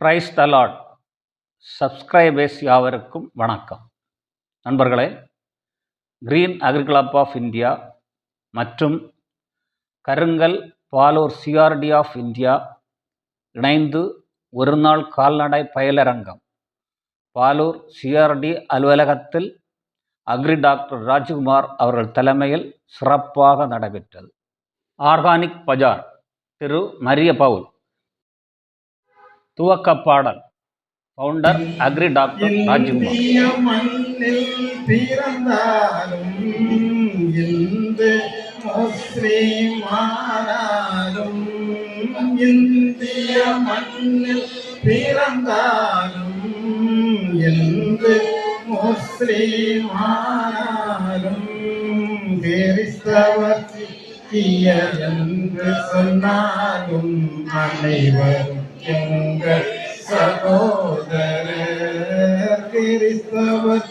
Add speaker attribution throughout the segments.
Speaker 1: Price தலாட் subscribers யாவருக்கும் வணக்கம். நண்பர்களே கிரீன் அக்ரிகிளப் ஆஃப் இந்தியா மற்றும் கருங்கல் பாலூர் சிஆர்டி ஆஃப் இந்தியா இணைந்து ஒரு நாள் கால்நடை பயிலரங்கம். பாலூர் சிஆர்டி அலுவலகத்தில் அக்ரி டாக்டர் ராஜ்குமார் அவர்கள் தலைமையில் சிறப்பாக நடைபெற்றது. ஆர்கானிக் பஜார் திரு மரிய பவுல். துவக்க பாடல் பவுண்டர் அக்ரி டாக்டர் ராஜ்குமார்
Speaker 2: பிறந்தாலும் இந்திய மண்ணில் பிறந்தாலும் இந்து முஸ்லிமானாலும் கிறிஸ்தவர் என்று சொன்னாலும் அனைவரும் எங்கள் சகோதரர் கிறிஸ்தவர்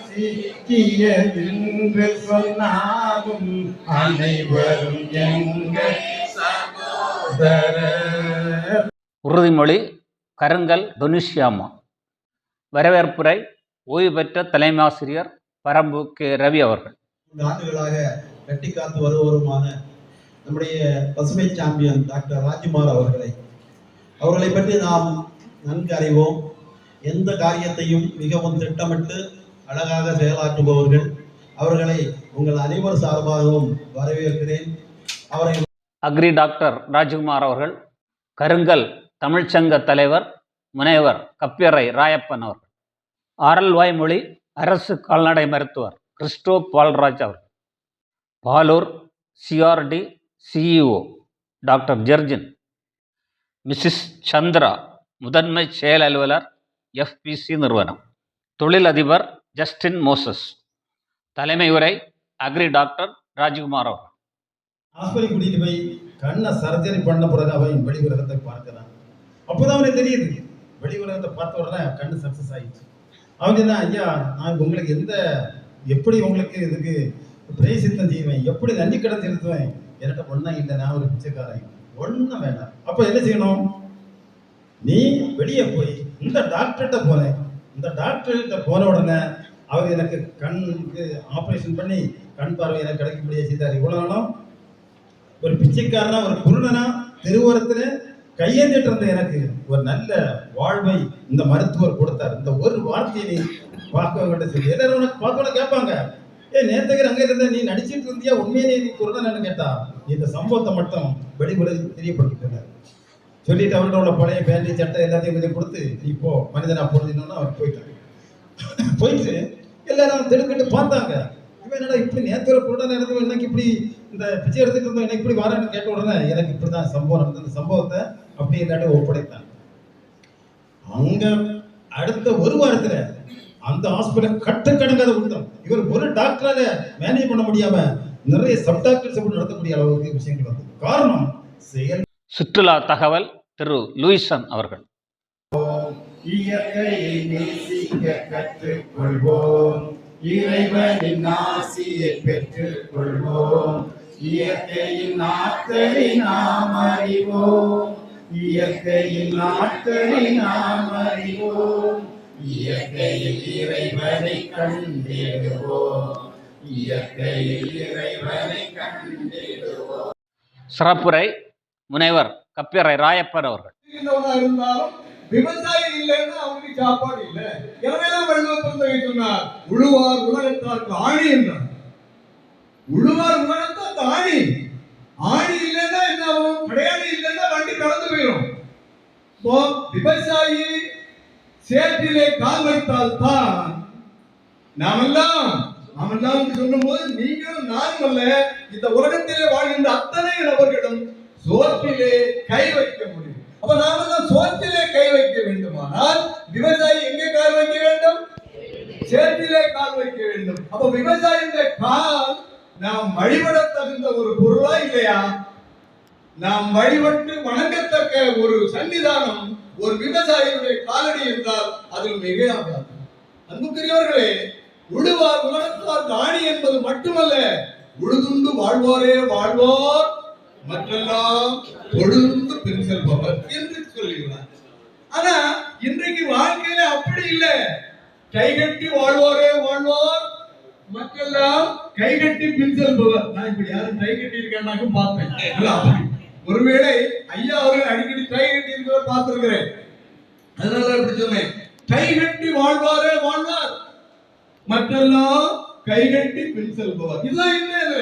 Speaker 2: சொன்னாலும் அனைவரும் எங்கள் சகோதரர்
Speaker 1: உறுதிமொழி கருங்கல் துனிஷ்யாமா. வரவேற்புரை ஓய்வு பெற்ற தலைமாசிரியர் பரம்பு கே. ரவி அவர்கள்.
Speaker 3: இந்த ஆண்டுகளாக கட்டி காத்து வருவருமான நம்முடைய பசுமை சாம்பியன் டாக்டர் ராஜ்குமார் அவர்களை அவர்களை பற்றி நாம் நன்கு அறிவோம். எந்த காரியத்தையும் மிகவும் திட்டமிட்டு அழகாக செயலாற்றுபவர்கள். அவர்களை உங்கள் அனைவர் சார்பாகவும் வரவேற்கிறேன். அவரை
Speaker 1: அக்ரி டாக்டர் ராஜ்குமார் அவர்கள் கருங்கல் தமிழ்ச்சங்க தலைவர் முனைவர் கப்பியரை ராயப்பன் அவர்கள் ஆரல்வாய் மொழி அரசு கால்நடை மருத்துவர் கிறிஸ்டோ பால்ராஜ் அவர்கள் Palur CRD CEO doctor Jerjin Mrs Chandra முதன்மை செயல் அலுவலர் எஃபிசி நிறுவனம். தொழிலதிபர் ஜஸ்டின் மோசஸ். தலைமை உரை அக்ரி டாக்டர் ராஜ்குமார் அவர்
Speaker 3: ஹாஸ்பிட்டல் கூட்டிட்டு போய் கண்ணை சர்ஜரி பண்ண பிறகு அவன் வெளி உலகத்தை பார்க்கிறான் அப்போதான் அவனுக்கு தெரியுது. வெளி உலகத்தை பார்த்த உடனே கண்ணு சக்சஸ் ஆயிடுச்சு. அவங்க என்ன ஐயா நான் உங்களுக்கு எந்த எப்படி உங்களுக்கு இதுக்கு பிரேசித்தம் செய்வேன்? எப்படி நன்றி கடன் செலுத்துவேன்? என்கிட்ட ஒன்றா இல்லை நான் ஒரு பிச்சைக்காரன். ஒன்றும் வேண்டாம். அப்போ என்ன செய்யணும்? நீ வெளியே போய் இந்த டாக்டர்கிட்ட போனேன். இந்த டாக்டர்கிட்ட போன உடனே அவர் எனக்கு கண்ணுக்கு ஆப்ரேஷன் பண்ணி கண் பார்வை எனக்கு கிடைக்கக்கூடிய செய்தார். இவ்வளோ நாளும் ஒரு பிச்சைக்காரனா ஒரு குருடனா தெருவோரத்துல கையேந்திட்டு இருந்த எனக்கு ஒரு நல்ல வாழ்வை இந்த மருத்துவர் கொடுத்தார். இந்த ஒரு வார்த்தையை நீ பார்க்க சொல்லி. எல்லாரும் உனக்கு பார்த்தோட கேட்பாங்க. ஏ நேத்தகர் அங்கே இருந்த நீ நடிச்சிட்டு இருந்தியா? உண்மையிலேயே நீ குருடனான்னு கேட்டா இந்த சம்பவத்தை மட்டும் வெளியுலகு தெரியப்படுத்திட்டார் சொல்லிட்டு அவர்கிட்ட உள்ள பழைய பேண்டி சட்டை எல்லாத்தையும் கொஞ்சம் கொடுத்து நீ போ மனிதனா போனதுன்னு அவர் போயிட்டாங்க போயிட்டு எல்லாரும் திடுக்கிட்டு பார்த்தாங்க. இவன் என்னடா இப்படி நேற்று ஒரு குருடன் நடந்தவன் எனக்கு இப்படி இந்த பிச்சை எடுத்துட்டு இருந்தோம் எனக்கு இப்படி வரேன்னு கேட்ட உடனே எனக்கு இப்படி தான் சம்பவம் நடந்தது. இந்த சம்பவத்தை அப்படி இல்லாட்டி ஒப்படைத்தான் அங்க அடுத்த ஒரு வாரத்துல அந்த ஹாஸ்பிட்டல் கட்டுக்கடங்காத கூட்டம் இவர் ஒரு டாக்டரால மேனேஜ் பண்ண முடியாம நிறைய சப் டாக்டர்ஸ் கூட நடத்தக்கூடிய அளவுக்கு விஷயங்கள் வந்து காரணம் செயல்
Speaker 1: சுற்றுலா தகவல் திரு லூயிசன் அவர்கள்.
Speaker 2: இயற்கையை நேசிக்க கற்றுக்கொள்வோம். இறைவனின் ஆசியை பெற்றுக் கொள்வோம் இயற்கையின் நாட்களை நாம் அறிவோம். இயற்கையின் நாட்களை நாம் அறிவோம். இயற்கையில் இறைவனை கண்டிடுவோம்
Speaker 1: சிறப்புரை முனைவர் கப்பியரை ராயப்பர் அவர்கள்.
Speaker 4: இருந்தாலும் விவசாயி இல்லைன்னா அவனுக்கு சாப்பாடு இல்லை. எனவேதான் வள்ளுவர் சொன்னார் உழுவார் உலகத்தாருக்கு ஆணி என்றார். உழுவார் உலகத்தாருக்கு ஆணி ஆணி இல்லைன்னா என்ன ஆகும்? படையாணி இல்லைன்னா வண்டி கடந்து போயிடும் இப்போ விவசாயி சேற்றிலே கால் வைத்தால் தான் நாமெல்லாம் நாமெல்லாம் என்று சொல்லும்போது நீங்களும் நானும் அல்ல இந்த உலகத்திலே வாழ்கின்ற அத்தனை நபர்களும் சோற்றிலே கை வைக்க முடியும். அப்ப நாம தான் சோற்றிலே கை வைக்க வேண்டுமானால் விவசாயி எங்கே கால் வைக்க வேண்டும்? சேற்றிலே கால் வைக்க வேண்டும். அப்ப விவசாயின்ற கால் நாம் வழிபட தகுந்த ஒரு பொருளா இல்லையா? நாம் வழிபட்டு வணங்கத்தக்க ஒரு சன்னிதானம் ஒரு விவசாயியுடைய காலடி என்றால் அதில் மிகையாகாது அன்புக்குரியவர்களே உழுவார் உலகத்தார் காணி என்பது மட்டுமல்ல. உழுதுண்டு வாழ்வாரே வாழ்வார். மற்றெல்லாம் பொழுந்து பின் செல்பவர் என்று சொல்லுகிறார் ஆனா இன்றைக்கு வாழ்க்கையில அப்படி இல்லை. கைகட்டி வாழ்வாரே வாழ்வார். மக்கள்லாம் கைகட்டி பின் செல்பவர். நான் இப்படி யாரும் கை கட்டி இருக்கேன்னாக்கும் பார்த்தேன் ஒருவேளை ஐயா அவர்கள் அடிக்கடி கை கட்டி இருக்கிற பார்த்திருக்கிறேன். அதனால இப்படி சொன்னேன். கைகட்டி வாழ்வாரே வாழ்வார். மற்றெல்லாம் கைகட்டி பின் செல்பவர் இதுதான் என்ன இது?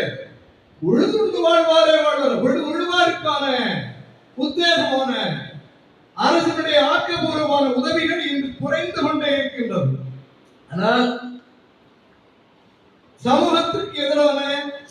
Speaker 4: உழுதுண்டு வாழ்வாரே வாழ்வார் உழுவாருக்கான உத்தேசமான அரசனுடைய ஆக்கப்பூர்வமான உதவிகள் இன்று குறைந்து கொண்டே இருக்கின்றது. ஆனால் சமூகத்திற்கு எதிரான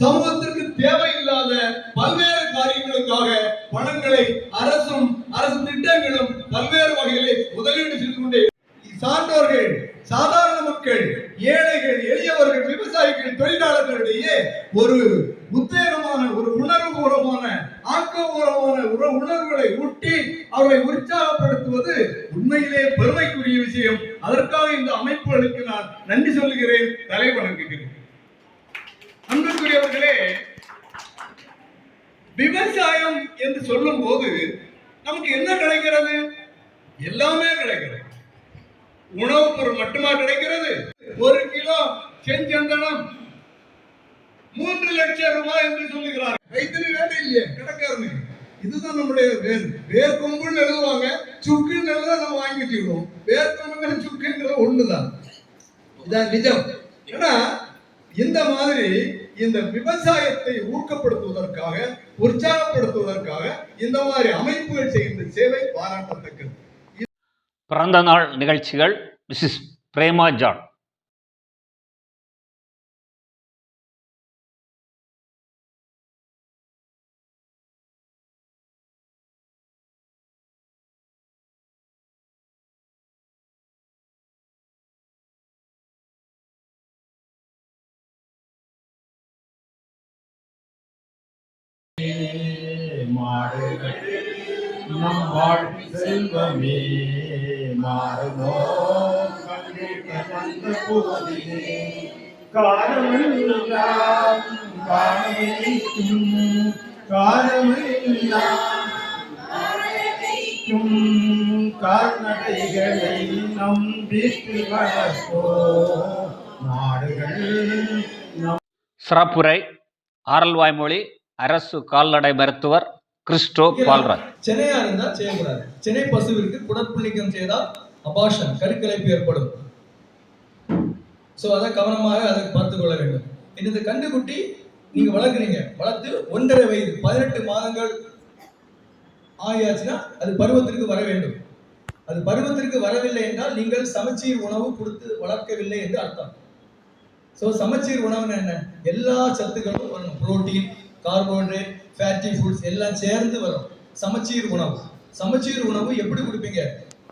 Speaker 4: சமூகத்திற்கு தேவையில்லாத பல்வேறு காரியங்களுக்காக பணங்களை அரசும் அரசு திட்டங்களும் பல்வேறு வகையிலே முதலீடு செய்து கொண்டே சான்றோர்கள் சாதாரண மக்கள் ஏழைகள் எளியவர்கள் விவசாயிகள் தொழிலாளர்களிடையே ஒரு உத்தேகமான ஒரு உணர்வுபூர்வமான ஆக்கப்பூர்வமான உற- உணர்வுகளை ஊட்டி அவர்களை உற்சாகப்படுத்துவது உண்மையிலே பெருமைக்குரிய விஷயம். அதற்காக இந்த அமைப்புகளுக்கு நான் நன்றி சொல்லுகிறேன். தலை வணங்குகிறேன். அன்புக்குரியவர்களே விவசாயம் என்று சொல்லும் போது நமக்கு என்ன கிடைக்கிறது? எல்லாமே கிடைக்கிறது. உணவுப் பொருள் மட்டுமா கிடைக்கிறது? ஒரு கிலோ செஞ்சந்தனம் மூன்று லட்சம் ரூபாய் என்று சொல்லுகிறார் ரைத்தனி வேலை இல்லையே கிடைக்காது இதுதான் நம்முடைய வேர் வேர் கொம்புன்னு எழுதுவாங்க சுக்குன்னு எழுத நம்ம வாங்கி வச்சுக்கிடுவோம் வேர் கொம்புங்கிற சுக்குங்கிறது ஒண்ணுதான். இதான் நிஜம். ஏன்னா இந்த மாதிரி இந்த விவசாயத்தை ஊக்கப்படுத்துவதற்காக உற்சாகப்படுத்துவதற்காக இந்த மாதிரி அமைப்புகள் செய்கின்ற சேவை பாராட்டத்தக்கது.
Speaker 1: பிறந்த நாள் நிகழ்ச்சிகள் மிஸ்ஸஸ் பிரேமா ஜான்.
Speaker 2: மாடுகள் நம் வாழ்வி செல்வமே மாறுமோ கண்டிட்ட போதிலே கால்நடைகளை நம் வீட்டில் வளர்ப்போ நாடுகள்
Speaker 1: சிறப்புரை ஆரல்வாய்மொழி அரசு கால்நடை மருத்துவர் கிறிஸ்டோ பால்ராஜ்.
Speaker 5: சென்னையா இருந்தா செய்யக்கூடாது. சென்னை பசுவிற்கு குடற்புள் நீக்கம் செய்தால் அபாஷன் கருக்கலைப்பு ஏற்படும். சோ அதை கவனமாக அதை பார்த்துக் கொள்ள வேண்டும். இந்த கண்டுக்குட்டி நீங்க வளர்க்குறீங்க. வளர்த்து ஒன்றரை வயது பதினெட்டு மாதங்கள் ஆகியாச்சுன்னா அது பருவத்திற்கு வர வேண்டும். அது பருவத்திற்கு வரவில்லை என்றால் நீங்கள் சமச்சீர் உணவு கொடுத்து வளர்க்கவில்லை என்று அர்த்தம். ஸோ சமச்சீர் உணவுன்னு என்ன? எல்லா சத்துக்களும் வரணும். புரோட்டீன் கார்போஹைட்ரேட் ஃபேட்டி ஃபுட்ஸ் எல்லாம் சேர்ந்து வரும். சமச்சீர் உணவு. சமச்சீர் உணவு எப்படி கொடுப்பீங்க?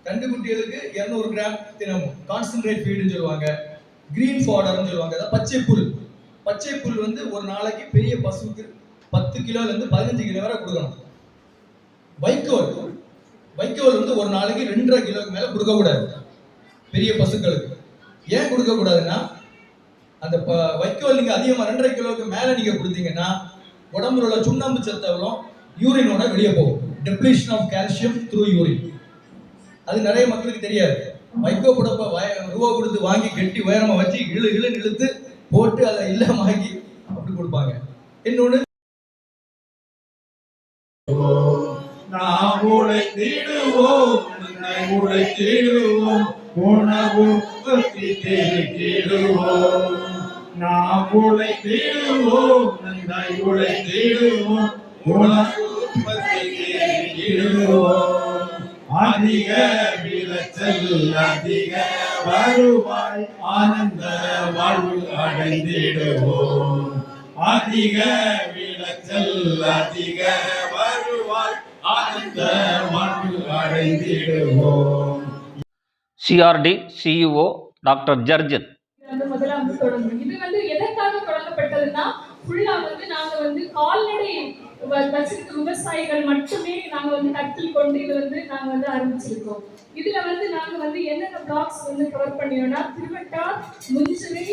Speaker 5: கண்டுக்குட்டிகளுக்கு இரநூறு கிராம் தினமும். கான்சன்ட்ரேட் ஃபீடுன்னு சொல்லுவாங்க. கிரீன் ஃபாடர்னு சொல்லுவாங்க. அதாவது பச்சை புல் பச்சை புல் வந்து ஒரு நாளைக்கு பெரிய பசுவுக்கு பத்து கிலோலேருந்து பதினஞ்சு கிலோ வரை கொடுக்கணும். வைக்கோல். வைக்கோல் வந்து ஒரு நாளைக்கு ரெண்டரை கிலோக்கு மேலே கொடுக்கக்கூடாது. பெரிய பசுக்களுக்கு. ஏன் கொடுக்கக்கூடாதுன்னா அந்த ப- வைக்கோல் நீங்கள் அதிகமாக ரெண்டரை கிலோவுக்கு மேலே நீங்கள் கொடுத்தீங்கன்னா உடம்புல உள்ள சுண்ணாம்பு சத்து எவ்வளோ யூரினோட வெளியே போகும். Depletion of calcium through urine அது நிறைய மக்களுக்கு தெரியாது. மைக்கோ புடப்பை வய ரூபா கொடுத்து வாங்கி கெட்டி உயரமாக வச்சு இழு இழு இழுத்து போட்டு அதை இல்லாமக்கி அப்படி கொடுப்பாங்க. இன்னொன்று
Speaker 2: நாம் உழைத்திடுவோம் உழைத்திடுவோம் உணவு தேடிடுவோம் உன்னை உழைத்திடுவோம். உணவு உற்பத்தி தேடிடுவோம் அதிக விளைச்சல் அதிக வருவாய் ஆனந்த வாழ்வு அடைந்திடுவோம். அதிக விளைச்சல் அதிக வருவாய் ஆனந்த வாழ்வு அடைந்திடுவோம்.
Speaker 1: CRD CEO doctor Jerjan.
Speaker 6: முதலாம் தொடங்கும் இது வந்து எதற்காக தொடங்கப்பட்டதுன்னா ஃபுல்லா வந்து நாங்க வந்து கால்நடை வ- வச்சிருக்க விவசாயிகள் மட்டுமே நாங்க வந்து கருத்தில் கொண்டு இது வந்து நாங்க வந்து ஆரம்பிச்சிருக்கோம் இதுல வந்து நாங்க வந்து என்னென்ன பிளாக்ஸ் வந்து கவர் பண்ணியோம்னா திருவட்டார் முஞ்சிரை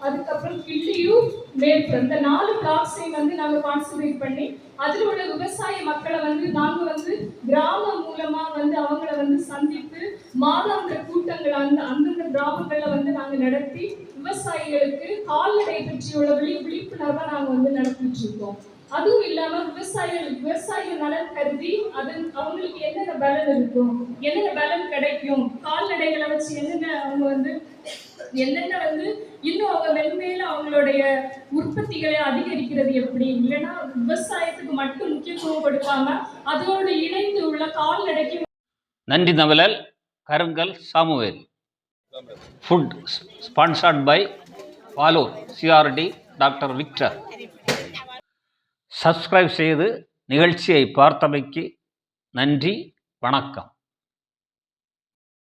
Speaker 6: அதுக்கப்புறம் கிள்ளியூர் மேற்கு இந்த நாலு பிளாக்ஸையும் வந்து நாங்கள் கான்சன்ட்ரேட் பண்ணி அதில் உள்ள விவசாய மக்களை வந்து நாங்கள் வந்து கிராமம் மூலமாக வந்து அவங்கள வந்து சந்தித்து மாதாந்திர கூட்டங்கள் அந்த அந்தந்த கிராமங்களை வந்து நாங்கள் நடத்தி விவசாயிகளுக்கு கால்நடை பற்றியுள்ள விழி விழிப்புணர்வை நாங்கள் வந்து நடத்திட்டு இருக்கோம் அதுவும் இல்லாம விவசாயிகள் விவசாய நலன் கருதி அது அவங்களுக்கு என்னென்ன பலன் இருக்கும் என்னென்ன பலன் கிடைக்கும் கால்நடைகளை வச்சு என்னென்ன அவங்க வந்து என்னென்ன வந்து இன்னும் அவங்க மென்மேல அவங்களுடைய உற்பத்திகளை அதிகரிக்கிறது எப்படி? இல்லைன்னா விவசாயத்துக்கு மட்டும் முக்கியத்துவம் கொடுக்காம அதோடு இணைந்து உள்ள கால்நடைக்கு
Speaker 1: நன்றி நவலல் Karungal Samuel. Food sponsored by Palur. CRD doctor Victor subscribe செய்து நிகழ்ச்சியை பார்த்தமைக்கு நன்றி வணக்கம்.